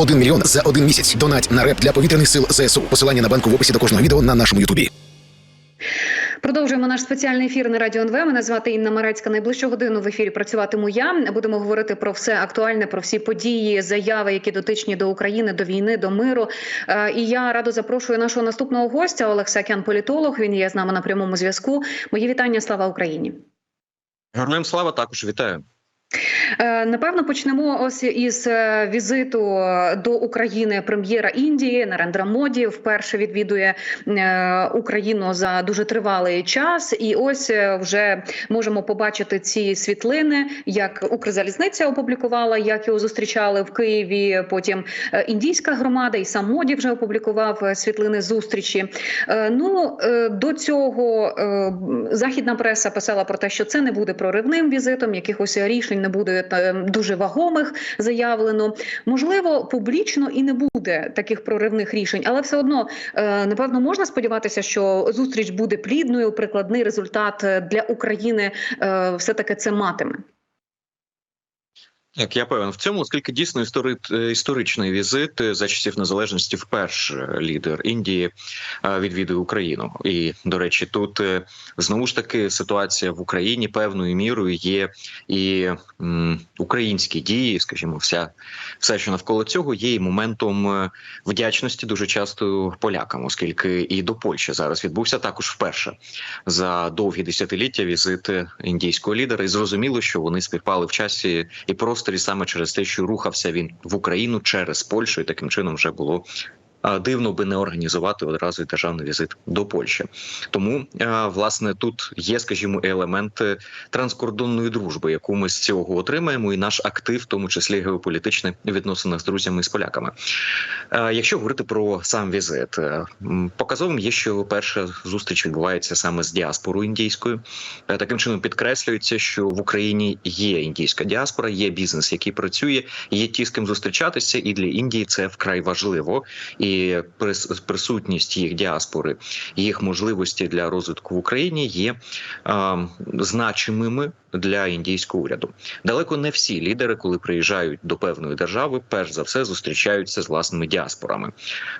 1 мільйон за один місяць. Донать на реп для повітряних сил ЗСУ. Посилання на банку в описі до кожного відео на нашому Ютубі. Продовжуємо наш спеціальний ефір на радіо НВ. Мене звати Інна Марецька. Найближчу годину в ефірі працюватиму я. Будемо говорити про все актуальне, про всі події, заяви, які дотичні до України, до війни, до миру. Е, І я радо запрошую нашого наступного гостя Олег Сакян, політолог. Він є з нами на прямому зв'язку. Мої вітання. Слава Україні. Героям слава також вітаю. Е, Напевно, почнемо ось із е, візиту до України прем'єра Індії Нарендра Моді. Вперше відвідує е, Україну за дуже тривалий час, і ось е, вже можемо побачити ці світлини, як Укрзалізниця опублікувала, як його зустрічали в Києві. Потім е, індійська громада і сам Моді вже опублікував е, світлини зустрічі. Е, Ну е, до цього е, західна преса писала про те, що це не буде проривним візитом, якихось рішень не буде е, дуже вагомих заявлено. Можливо, публічно і не буде таких проривних рішень, але все одно е, напевно можна сподіватися, що зустріч буде плідною. Прикладний результат е, для України все таки це матиме. Так, я певен в цьому, оскільки дійсно е, історичний візит е, за часів незалежності вперше лідер Індії е, відвідує Україну. І до речі, тут знову ж таки ситуація в Україні певною мірою є і м, українські дії, скажімо, вся все, що навколо цього, є і моментом вдячності дуже часто полякам, оскільки і до Польщі зараз відбувся також вперше за довгі десятиліття візит індійського лідера, і зрозуміло, що вони співпали в часі і просторі саме через те, що рухався він в Україну через Польщу, і таким чином вже було. Дивно би не організувати одразу державний візит до Польщі, тому власне тут є, скажімо, елементи транскордонної дружби, яку ми з цього отримаємо, і наш актив, в тому числі геополітичний відносинах з друзями і з поляками. Е, Якщо говорити про сам візит, е, показовим є, що перша зустріч відбувається саме з діаспорою індійською. Е, Таким чином підкреслюється, що в Україні є індійська діаспора, є бізнес, який працює, є ті, з ким зустрічатися, і для Індії це вкрай важливо. І прис- присутність їх діаспори, їх можливості для розвитку в Україні є значимими для індійського уряду. Далеко не всі лідери, коли приїжджають до певної держави, перш за все зустрічаються з власними діаспорами.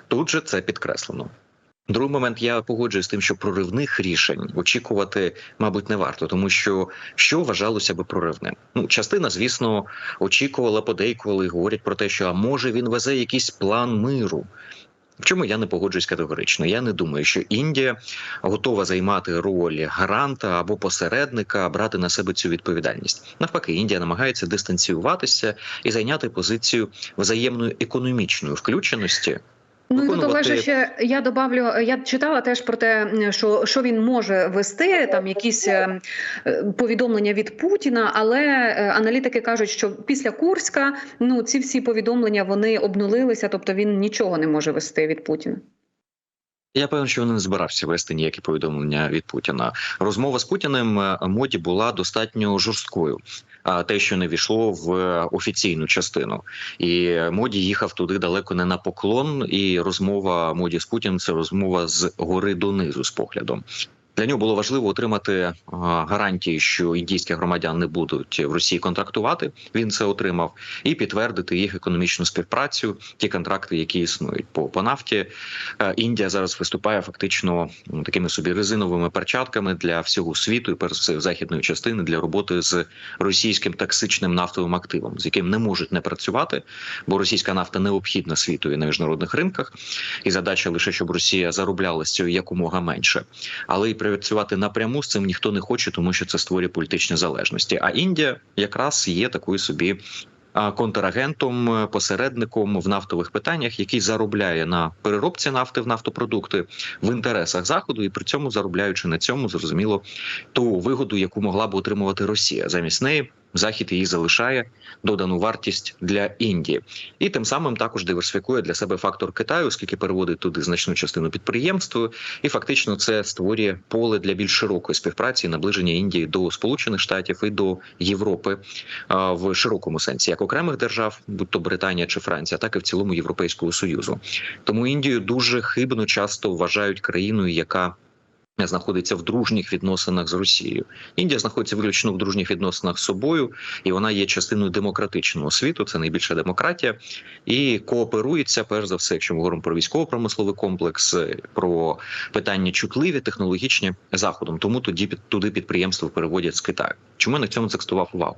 Тут же це підкреслено. Другий момент я погоджуюсь з тим, що проривних рішень очікувати, мабуть, не варто, тому що що вважалося би проривним. Ну, частина, звісно, очікувала, подейкували говорять про те, що а може він везе якийсь план миру. В чому я не погоджуюсь категорично. Я не думаю, що Індія готова займати роль гаранта або посередника, брати на себе цю відповідальність. Навпаки, Індія намагається дистанціюватися і зайняти позицію взаємної економічної включеності. Ну тут Олеже, ще я добавлю. Я читала теж про те, що, що він може вести там якісь е, повідомлення від Путіна, але е, аналітики кажуть, що після Курська ну ці всі повідомлення вони обнулилися, тобто він нічого не може вести від Путіна. Я певен, що він не збирався вести ніякі повідомлення від Путіна. Розмова з Путіним е, моді була достатньо жорсткою. Те, що не війшло в е, офіційну частину, і моді їхав туди далеко не на поклон. І розмова моді з Путіним це розмова з гори донизу з поглядом. Для нього було важливо отримати е, гарантії, що індійські громадяни не будуть в Росії контрактувати. Він це отримав, і підтвердити їх економічну співпрацю, ті контракти, які існують по, по нафті. Е, Індія зараз виступає фактично такими собі резиновими перчатками для всього світу, і перш все західної частини для роботи з російським токсичним нафтовим активом, з яким не можуть не працювати, бо російська нафта необхідна світові на міжнародних ринках, і задача лише щоб Росія заробляла з цього якомога менше, але і працювати напряму з цим ніхто не хоче, тому що це створює політичні залежності. А Індія якраз є такою собі. Контрагентом, е, посередником в нафтових питаннях, який заробляє на переробці нафти в нафтопродукти в інтересах заходу, і при цьому заробляючи на цьому, зрозуміло ту вигоду, яку могла б отримувати Росія. Замість неї захід її залишає додану вартість для Індії, і тим самим також диверсифікує для себе фактор Китаю, оскільки переводить туди значну частину підприємств, і фактично це створює поле для більш широкої співпраці наближення Індії до Сполучених Штатів і до Європи в широкому сенсі, як окремих держав, будь то Британія чи Франція, так і в цілому Європейського союзу. Тому Індію дуже хибно часто вважають країною, яка знаходиться в дружніх відносинах з Росією. Індія знаходиться виключно в дружніх відносинах з собою, і вона є частиною демократичного світу. Це найбільша демократія, і кооперується перш за все, якщо ми говоримо про військово-промисловий комплекс, про питання чутливі, технологічні заходом. Тому тоді туди підприємства переводять з Китаю. Чому я на цьому закстував увагу?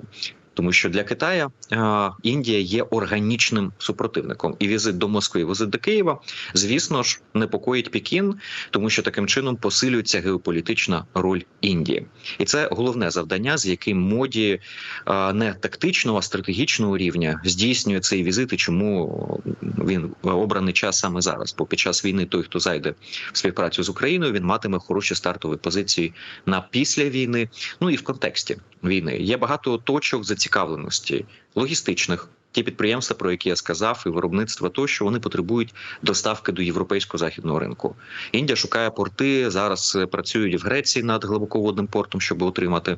Тому що для Китая е, Індія є органічним супротивником, і візит до Москви, візит до Києва, звісно ж, непокоїть Пекін, тому що таким чином посилюється геополітична роль Індії, і це головне завдання, з яким моді е, не тактичного, а стратегічного рівня здійснює цей візит. І чому він обраний час саме зараз? Бо під час війни той, хто зайде в співпрацю з Україною, він матиме хороші стартові позиції на після війни, ну і в контексті війни. Є багато точок зацікавленості логістичних. Ті підприємства, про які я сказав, і виробництва тощо вони потребують доставки до європейського західного ринку. Індія шукає порти зараз. е, Працюють в Греції над глибоководним портом, щоб отримати.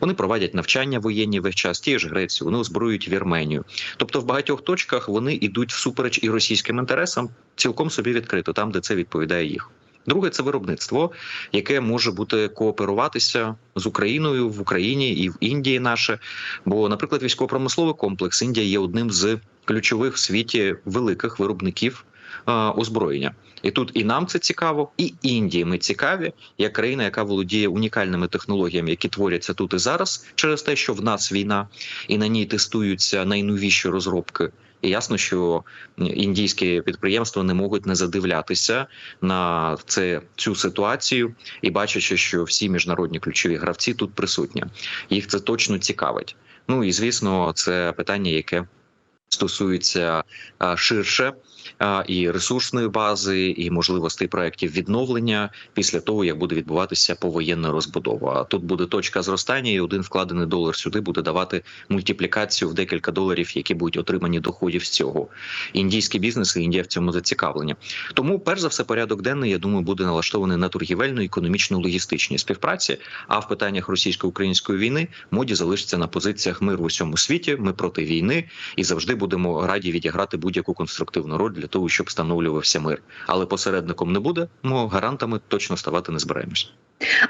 Вони проводять навчання воєнні весь час. Ті ж Грецію, вони озброюють Вірменію. Тобто, в багатьох точках вони йдуть всупереч і російським інтересам, цілком собі відкрито, там де це відповідає їх. Друге це виробництво, яке може бути кооперуватися з Україною в Україні і в Індії. Наше, бо, наприклад, військово-промисловий комплекс Індія є одним з ключових в світі великих виробників е, озброєння. І тут і нам це цікаво, і Індії ми цікаві, як країна, яка володіє унікальними технологіями, які творяться тут і зараз, через те, що в нас війна, і на ній тестуються найновіші розробки. І ясно, що індійські підприємства не можуть не задивлятися на це цю ситуацію і бачачи, що всі міжнародні ключові гравці тут присутні. Їх це точно цікавить. Ну і звісно, це питання, яке стосується ширше і ресурсної бази, і можливостей проєктів відновлення після того, як буде відбуватися повоєнна розбудова. А тут буде точка зростання, і один вкладений долар сюди буде давати мультиплікацію в декілька доларів, які будуть отримані доходів з цього. Індійський бізнес і Індія в цьому зацікавлення. Тому, перш за все, порядок денний, я думаю, буде налаштований на торгівельну, економічну, логістичній співпраці. А в питаннях російсько-української війни моді залишиться на позиціях миру у всьому світі. Ми проти війни і завжди будемо раді відіграти будь-яку конструктивну роль для того, щоб встановлювався мир. Але посередником не буде. Ми гарантами точно ставати не збираємось.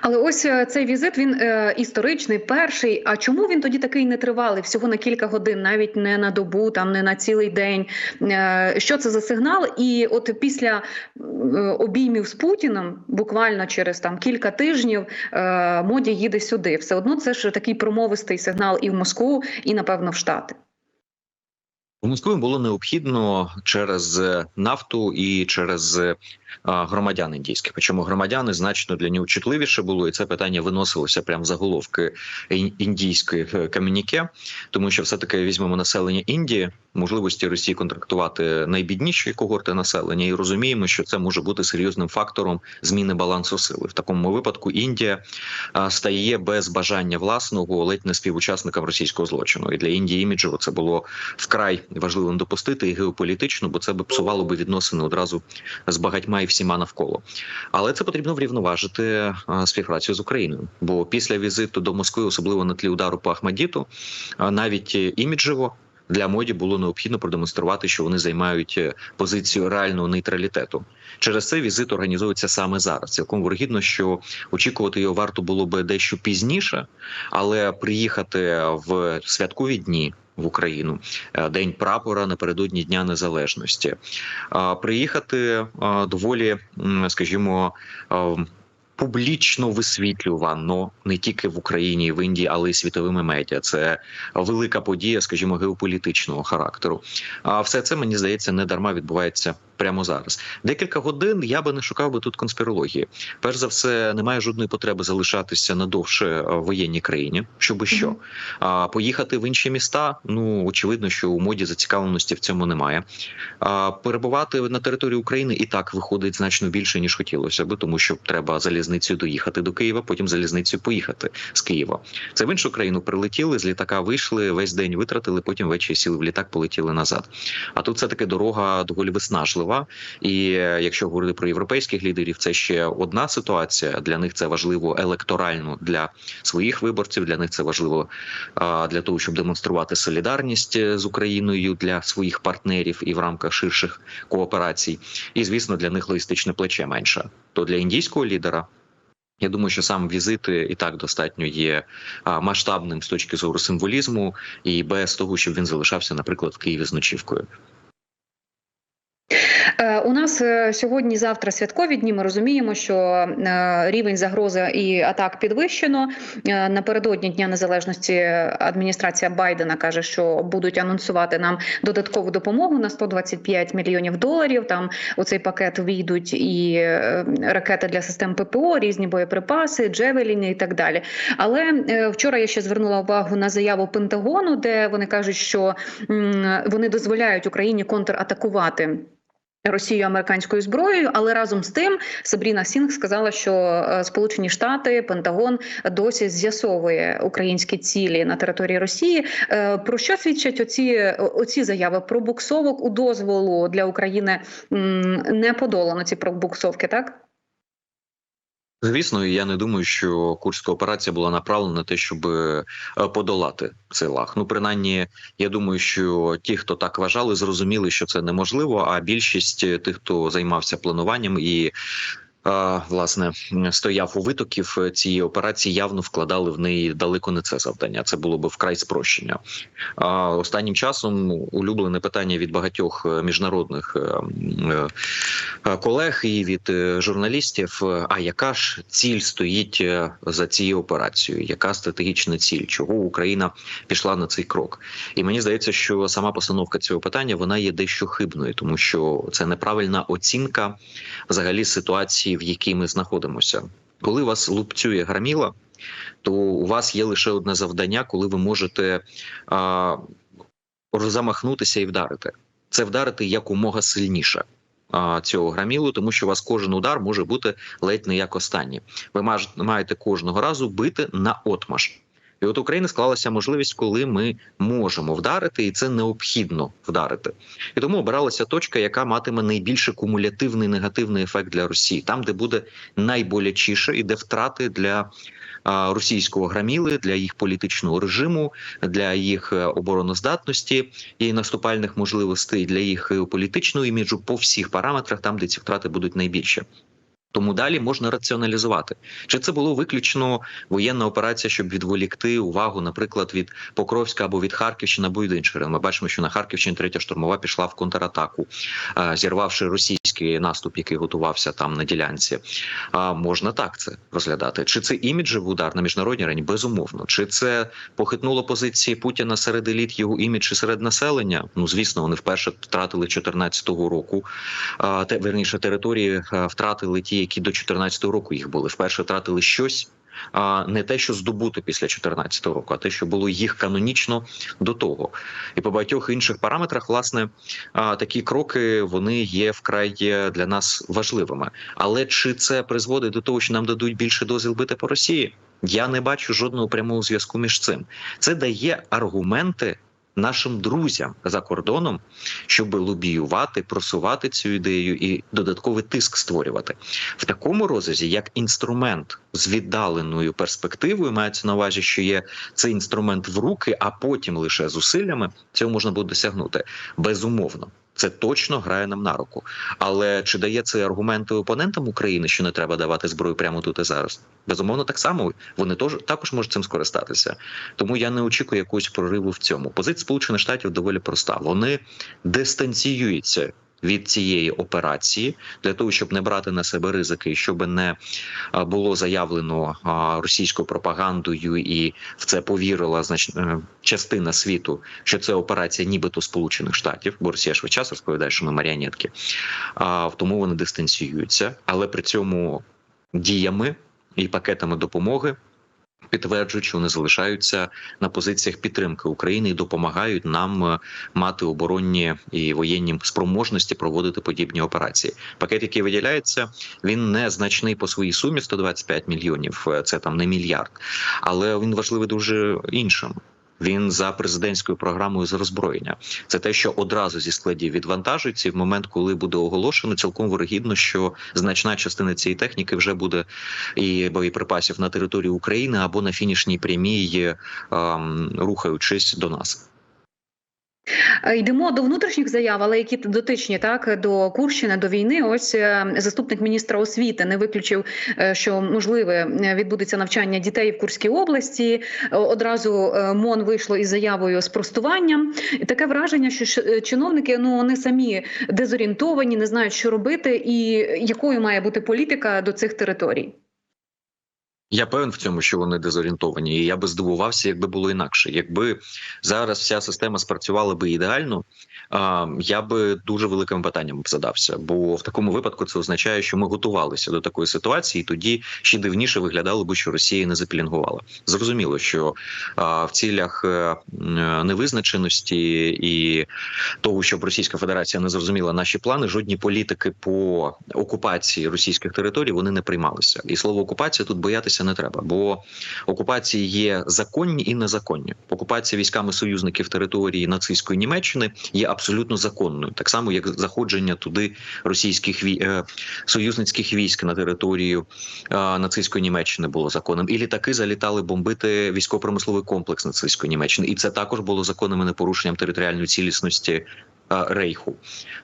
Але ось е, цей візит він е, історичний, перший. А чому він тоді такий нетривалий? Всього на кілька годин, навіть не на добу, там не на цілий день. Е, що це за сигнал? І от після е, обіймів з Путіним, буквально через там кілька тижнів, е, моді їде сюди. Все одно це ж такий промовистий сигнал і в Москву, і напевно в Штати. У Москві було необхідно через нафту і через е, громадян індійських. Причому громадяни значно для нього чутливіше було, і це питання виносилося прямо в заголовки ін- індійських е, комюніке, тому що все таки візьмемо населення Індії, можливості Росії контрактувати найбідніші когорти населення, і розуміємо, що це може бути серйозним фактором зміни балансу сили. В такому випадку Індія стає без бажання власного ледь не співучасником російського злочину. І для Індії іміджево це було вкрай важливим допустити і геополітично, бо це би псувало би відносини одразу з багатьма і всіма навколо. Але це потрібно врівноважити співпрацю з Україною. Бо після візиту до Москви, особливо на тлі удару по Ахмадіту, навіть е, іміджево. Для моді було необхідно продемонструвати, що вони займають е, позицію реального нейтралітету. Через це візит організується саме зараз. Цілком вирогідно, що очікувати його варто було би дещо пізніше, але приїхати в святкові дні. В Україну е, день прапора напередодні Дня Незалежності. Приїхати доволі, скажімо, публічно висвітлювано не тільки в Україні, в Індії, але й світовими медіа. Це велика подія, скажімо, геополітичного характеру. А все це мені здається не дарма відбувається прямо зараз. Декілька годин я би не шукав би тут конспірології. Перш за все, немає жодної потреби залишатися надовше в воєнній країні, щоби що. А поїхати в інші міста. Ну очевидно, що у моді зацікавленості в цьому немає. А перебувати на території України і так виходить значно більше ніж хотілося би, тому що треба залізницею доїхати до Києва, потім залізницею поїхати з Києва. Це в іншу країну прилетіли, з літака вийшли, весь день витратили, потім ввечері сіли в літак, полетіли назад. А тут все таки дорога доволі виснажлива. І е, якщо говорити про європейських лідерів, це ще одна ситуація. Для них це важливо електорально для своїх виборців. Для них це важливо для того, щоб демонструвати солідарність е, з Україною для своїх партнерів і в рамках ширших кооперацій. І звісно, для них логістичне плече менше. То для індійського лідера Я думаю, що сам візити і так достатньо є масштабним з точки зору символізму, і без того, щоб він залишався, наприклад, в Києві з ночівкою. Е, У нас е, сьогодні, завтра святкові дні. Ми розуміємо, що е, рівень загрози і атак підвищено. Напередодні Дня Незалежності адміністрація Байдена каже, що будуть анонсувати нам додаткову допомогу на 125 мільйонів доларів. Там у цей пакет війдуть і ракети для систем ППО, різні боєприпаси, джевеліни і так далі. Але вчора я ще звернула увагу на заяву Пентагону, де вони кажуть, що вони дозволяють Україні контратакувати. Росію американською зброєю, але разом з тим Сабріна Сінг сказала, що е, Сполучені Штати Пентагон досі з'ясовує українські цілі на території Росії. Е, Про що свідчать оці, оці заяви про буксовок у дозволу для України не подолано ці пробуксовки, так? Звісно, я не думаю, що курська операція була направлена на те, щоб е, подолати цей лаг. Ну, принаймні, я думаю, що ті, хто так вважали, зрозуміли, що це неможливо. А більшість е, тих, хто займався плануванням і власне стояв у витоків е, цієї операції, явно вкладали в неї далеко не це завдання. Це було би вкрай спрощення. А останнім часом улюблене питання від багатьох е, міжнародних е, колег і від журналістів. А яка ж ціль стоїть за цією операцією? Яка стратегічна ціль? Чого Україна пішла на цей крок? І мені здається, що сама постановка цього питання вона є дещо хибною, тому що це неправильна оцінка взагалі ситуації, в якій ми знаходимося. Коли вас лупцює граміла, то у вас є лише одне завдання, коли ви можете а, замахнутися і вдарити. Це вдарити якомога сильніше цього грамілу, тому що у вас кожен удар може бути ледь не як останній. Ви маєте кожного разу бити на отмаш. І от України склалася можливість, коли ми можемо вдарити, і це необхідно вдарити. І тому обиралася точка, яка матиме найбільше кумулятивний негативний ефект для Росії, там, де буде найболячіше і де втрати для російського граміли, для їх політичного режиму, для їх е, обороноздатності і наступальних можливостей, для їх е, політичного іміджу по всіх параметрах, там де ці втрати будуть найбільше. Тому далі можна раціоналізувати, чи це було виключно воєнна операція, щоб відволікти увагу, наприклад, від Покровська або від Харківщини або від інших. Ми бачимо, що на Харківщині третя штурмова пішла в контратаку, е, зірвавши російський наступ, який готувався там на ділянці. А можна так це розглядати. Чи це іміджевий удар на міжнародній арені? Безумовно. Чи це похитнуло позиції Путіна серед еліт його імідж і серед населення? Ну звісно, вони вперше втратили 2014 року. Те верніше території е, втратили ті, які до 2014 року їх були. Вперше втратили щось. А не те, що здобути після 2014 року, а те, що було їх канонічно до того, і по багатьох інших параметрах, власне, такі кроки вони є вкрай для нас важливими. Але чи це призводить до того, що нам дадуть більше дозвіл бити по Росії? Я не бачу жодного прямого зв'язку між цим. Це дає аргументи нашим друзям за кордоном, щоб лобіювати, просувати цю ідею і додатковий тиск створювати в такому розрізі, як інструмент з віддаленою перспективою, мається на увазі, що є цей інструмент в руки, а потім лише зусиллями цього можна буде досягнути безумовно. Це точно грає нам на руку. Але чи дає це аргументи опонентам України, що не треба давати зброю прямо тут і зараз? Безумовно, так само вони тож також можуть цим скористатися. Тому я не очікую якогось прориву в цьому. Позиція Сполучених Штатів доволі проста. Вони дистанціюються. Від цієї операції для того, щоб не брати на себе ризики, щоб не було заявлено російською пропагандою, і в це повірила значна частина світу, що це операція, нібито Сполучених Штатів, бо Росія час розповідає, що ми маріонетки. А тому вони дистанціюються, але при цьому діями і пакетами допомоги. Підтверджують, що вони залишаються на позиціях підтримки України і допомагають нам е, мати оборонні і воєнні спроможності проводити подібні операції. Пакет, який виділяється, він не значний по своїй сумі 125 мільйонів. е, Це там не мільярд, але він важливий дуже іншим. Він за президентською програмою з роззброєння. Це те, що одразу зі складів відвантажується, і в момент, коли буде оголошено, цілком вирогідно, що значна частина цієї техніки вже буде і боєприпасів на території України або на фінішній прямій, ем, рухаючись до нас. Е, Йдемо до внутрішніх заяв, але які дотичні так до Курщини, до війни. Ось е, заступник міністра освіти не виключив, е, що можливе відбудеться навчання дітей в Курській області. Одразу МОН вийшло із заявою з простуванням. І таке враження, що чиновники ну вони самі дезорієнтовані, не знають, що робити, і якою має бути політика до цих територій. Я певен в цьому, що вони дезорієнтовані, і я би здивувався, якби було інакше. Якби зараз вся система спрацювала би ідеально, я би дуже великим питанням задався. Бо в такому випадку це означає, що ми готувалися до такої ситуації, і тоді ще дивніше виглядало би, що Росія не запілінгувала. Зрозуміло, що в цілях е, невизначеності і того, щоб Російська Федерація не зрозуміла наші плани, жодні політики по окупації російських територій вони не приймалися. І слово окупація тут боятися не треба, бо окупації є законні і незаконні. Окупація військами союзників території нацистської Німеччини є абсолютно законною, так само як заходження туди російських вій... е, союзницьких військ на територію е, нацистської Німеччини було законним. І літаки залітали бомбити військово-промисловий комплекс нацистської Німеччини, і це також було законним непорушенням територіальної цілісності Рейху.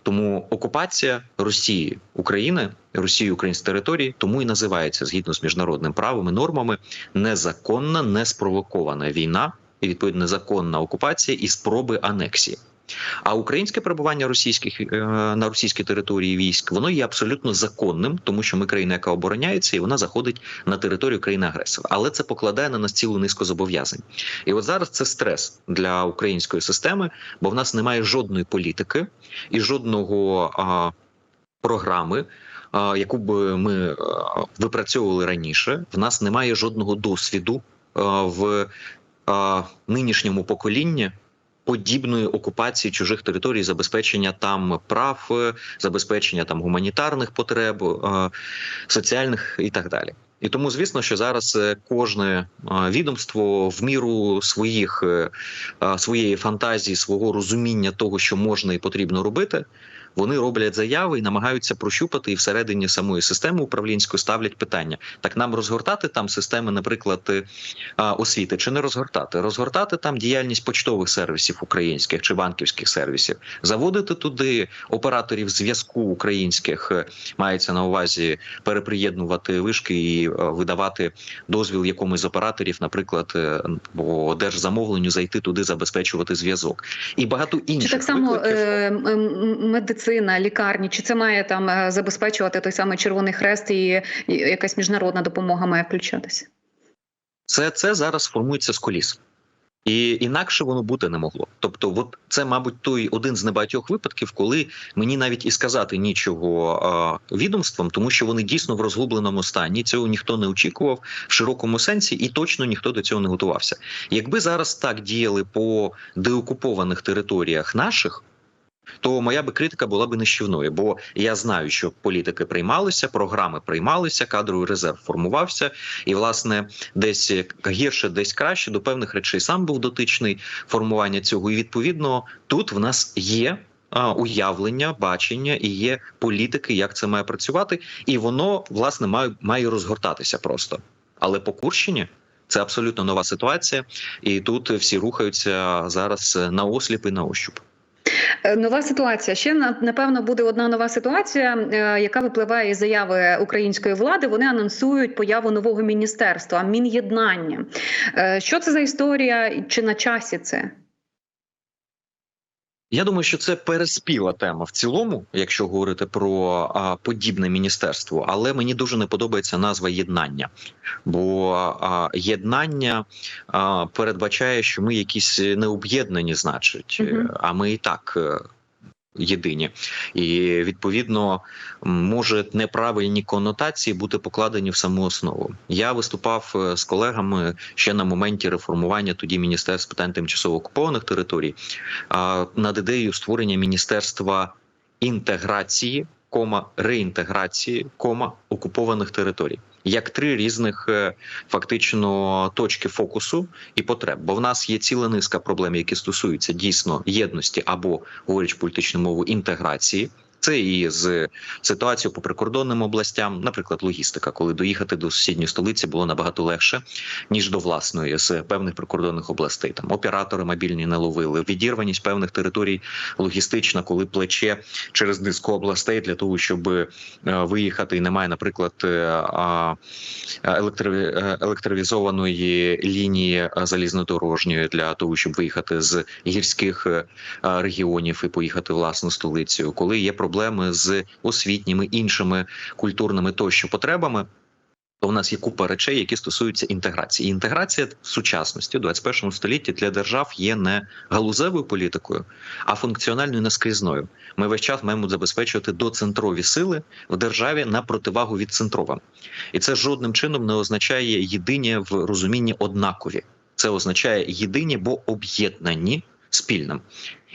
Тому окупація Росії України, Росії українських території, тому і називається згідно з міжнародним правом і нормами незаконна, неспровокована війна і відповідно незаконна окупація і спроби анексії. А українське перебування російських е, на російській території військ воно є абсолютно законним, тому що ми країна, яка обороняється, і вона заходить на територію країни агресора. Але це покладає на нас цілу низку зобов'язань. І от зараз це стрес для української системи, бо в нас немає жодної політики і жодного а, програми. Яку б ми випрацьовували раніше, в нас немає жодного досвіду в нинішньому поколінні подібної окупації чужих територій, забезпечення там прав, е, забезпечення там гуманітарних потреб, е, соціальних і так далі. І тому, звісно, що зараз е, кожне відомство в міру своїх своєї фантазії, свого розуміння того, що можна і потрібно робити, вони роблять заяви і намагаються прощупати і всередині самої системи управлінської ставлять питання: так нам розгортати там системи, наприклад, е, освіти чи не розгортати, розгортати там діяльність почтових сервісів українських чи банківських сервісів, заводити туди операторів зв'язку українських, е, мається на увазі переприєднувати вишки і е, видавати дозвіл якомусь з операторів, наприклад, по держзамовленню зайти туди, забезпечувати зв'язок. І багато інших Чи так само викликів. е, м- м- медицина, лікарні, чи це має там е, забезпечувати той самий Червоний Хрест і, якась міжнародна допомога має включатися? Це, це зараз формується з коліс. І інакше воно бути не могло. Тобто, от це, мабуть, той один з небагатьох випадків, коли мені навіть і сказати нічого а, відомствам, тому що вони дійсно в розгубленому стані. Цього ніхто не очікував в широкому сенсі, і точно ніхто до цього не готувався. Якби зараз так діяли по деокупованих територіях наших. То моя би критика була би нищівною, бо я знаю, що політики приймалися, програми приймалися, кадровий резерв формувався, і власне десь гірше, десь краще до певних речей сам був дотичний формування цього. І відповідно тут в нас є. Уявлення, бачення і є політики, як це має працювати, і воно власне має має розгортатися просто. Але по Курщині це абсолютно нова ситуація, і тут всі рухаються зараз на осліп і на ощуп. Е, Нова ситуація. Ще на- напевно буде одна нова ситуація, е, яка випливає із заяви української влади. Вони анонсують появу нового міністерства мін'єднання. Е, Що це за історія? Чи на часі це? Я думаю, що це переспіла тема в цілому, якщо говорити про а, подібне міністерство. Але мені дуже не подобається назва єднання, бо а, єднання а, передбачає, що ми якісь необ'єднані, значить, угу. а ми і так. Єдині і відповідно може неправильні конотації бути покладені в саму основу. Я виступав е, з колегами ще на моменті реформування тоді міністерств питань тимчасово окупованих територій над ідеєю створення міністерства інтеграції, кома реінтеграції, кома окупованих територій. Як три різних е, фактично точки фокусу і потреб, бо в нас є ціла низка проблем, які стосуються дійсно єдності або говорячи політичну мову інтеграції Це і з ситуацією по прикордонним областям, наприклад, логістика, коли доїхати до сусідньої столиці було набагато легше ніж до власної з певних прикордонних областей. Там оператори мобільні не ловили, відірваність певних територій логістична, коли плече через низку областей для того, щоб е, виїхати, і немає, наприклад, е, е, електровізованої лінії залізнодорожньої для того, щоб виїхати з гірських регіонів і поїхати власну столицю, коли є проблеми з освітніми іншими культурними тощо потребами. То в нас є купа речей, які стосуються інтеграції. І інтеграція в сучасності у 21 столітті для держав є не галузевою політикою, а функціональною наскрізною. Ми весь час маємо забезпечувати доцентрові сили в державі на противагу від центрова. І це жодним чином не означає єдині в розумінні однакові. Це означає єдині, бо об'єднані спільним.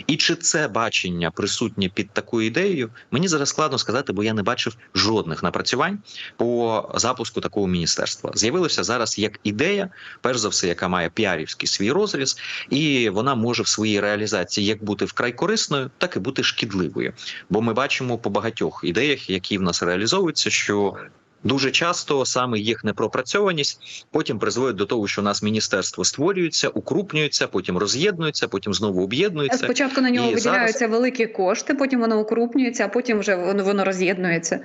І чи це бачення присутнє під такою ідеєю? Мені зараз складно сказати, бо я не бачив жодних напрацювань по запуску такого міністерства. З'явилося зараз як ідея, перш за все, яка має піарівський свій розріз, і вона може в своїй реалізації як бути вкрай корисною, так і бути шкідливою. Бо ми бачимо по багатьох ідеях, які в нас реалізовуються, що Дуже часто саме їх непропрацьованість потім призводить до того, що у нас міністерство створюється, укрупнюється, потім роз'єднується, потім знову об'єднується. Спочатку на нього І виділяються великі кошти, потім воно укрупнюється, а потім вже воно, воно роз'єднується.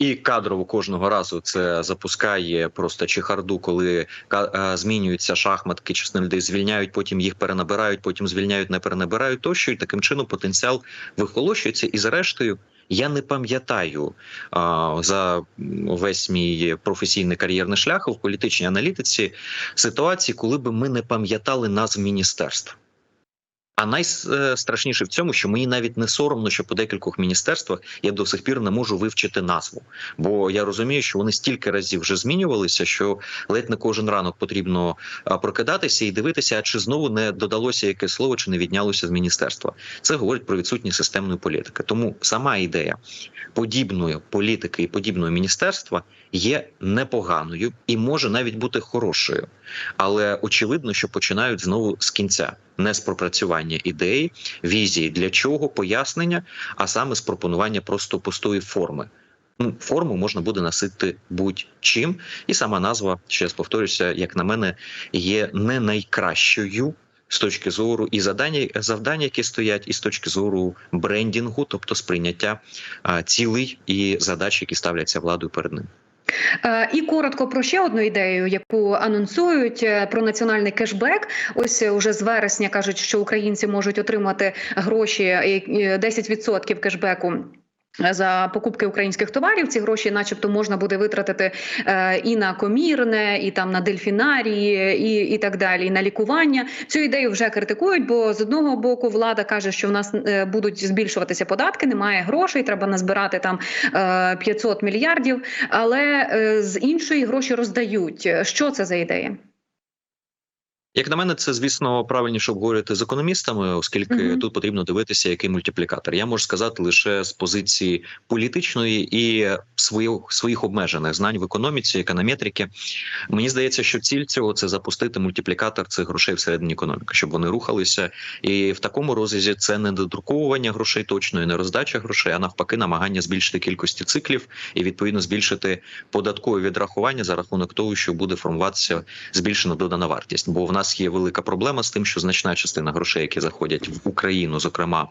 І кадрово кожного разу це запускає просто чехарду, коли е, змінюються шахматки, частини людей звільняють, потім їх перенабирають, потім звільняють, не перенабирають тощо, і таким чином потенціал вихолощується. І зрештою, я не пам'ятаю за весь мій професійний кар'єрний шлях в політичній аналітиці ситуації, коли би ми не пам'ятали назв міністерств. А найстрашніше в цьому, що мені навіть не соромно, що по декількох міністерствах я до сих пір не можу вивчити назву. Бо я розумію, що вони стільки разів вже змінювалися, що ледь не кожен ранок потрібно прокидатися і дивитися, а чи знову не додалося якесь слово, чи не віднялося з міністерства. Це говорить про відсутність системної політики. Тому сама ідея подібної політики і подібного міністерства є непоганою і може навіть бути хорошою. Але очевидно, що починають знову з кінця, не з пропрацювання ідеї, візії для чого, пояснення, а саме з пропонування просто пустої форми. Ну, форму можна буде носити будь-чим, і сама назва, ще раз повторюся, як на мене, є не найкращою з точки зору і завдання, завдань, які стоять, і з точки зору брендінгу, тобто сприйняття цілей і задач, які ставляться владою перед ним. Е, І коротко про ще одну ідею, яку анонсують е, про національний кешбек. Ось е, уже з вересня кажуть, що українці можуть отримати гроші е, е, 10% кешбеку. За покупки українських товарів ці гроші, начебто, можна буде витратити е, і на комірне, і там на дельфінарії, і, і так далі, і на лікування. Цю ідею вже критикують, бо з одного боку влада каже, що в нас е, будуть збільшуватися податки, немає грошей, треба назбирати там е, 500 мільярдів. Але е, з іншої гроші роздають. Що це за ідея? Як на мене, це звісно правильніше обговорювати з економістами, оскільки Мгм. тут потрібно дивитися, який мультиплікатор. Я можу сказати лише з позиції політичної і своїх своїх обмежених знань в економіці, економетрики. Мені здається, що ціль цього це запустити мультиплікатор цих грошей всередині економіки, щоб вони рухалися. І в такому розрізі це не додруковування грошей точно і не роздача грошей, а навпаки, намагання збільшити кількості циклів і відповідно збільшити податкові відрахування за рахунок того, що буде формуватися збільшена додана вартість. Бо в нас є велика проблема з тим, що значна частина грошей, які заходять в Україну, зокрема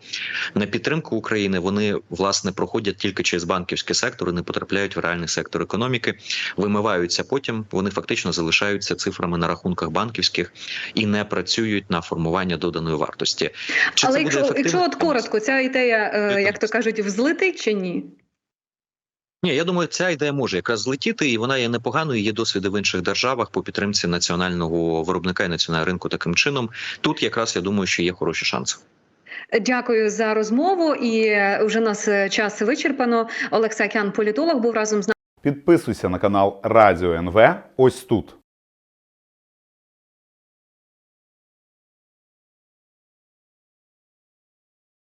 на підтримку України, вони власне проходять тільки через банківський сектор і не потрапляють в реальний сектор економіки, вимиваються потім. Вони фактично залишаються цифрами на рахунках банківських і не працюють на формування доданої вартості. Чи Але це якщо, ефективно? якщо от коротко, ця ідея, е, як то кажуть, взлетить чи ні? Ні, я думаю, ця ідея може якраз злетіти, і вона є непоганою. Є досвіди в інших державах по підтримці національного виробника і національного ринку таким чином. Тут якраз я думаю, що є хороші шанси. Дякую за розмову. І вже нас е, час вичерпано. Олег Кян, політолог, був разом з нами. Підписуйся на канал Радіо НВ ось тут.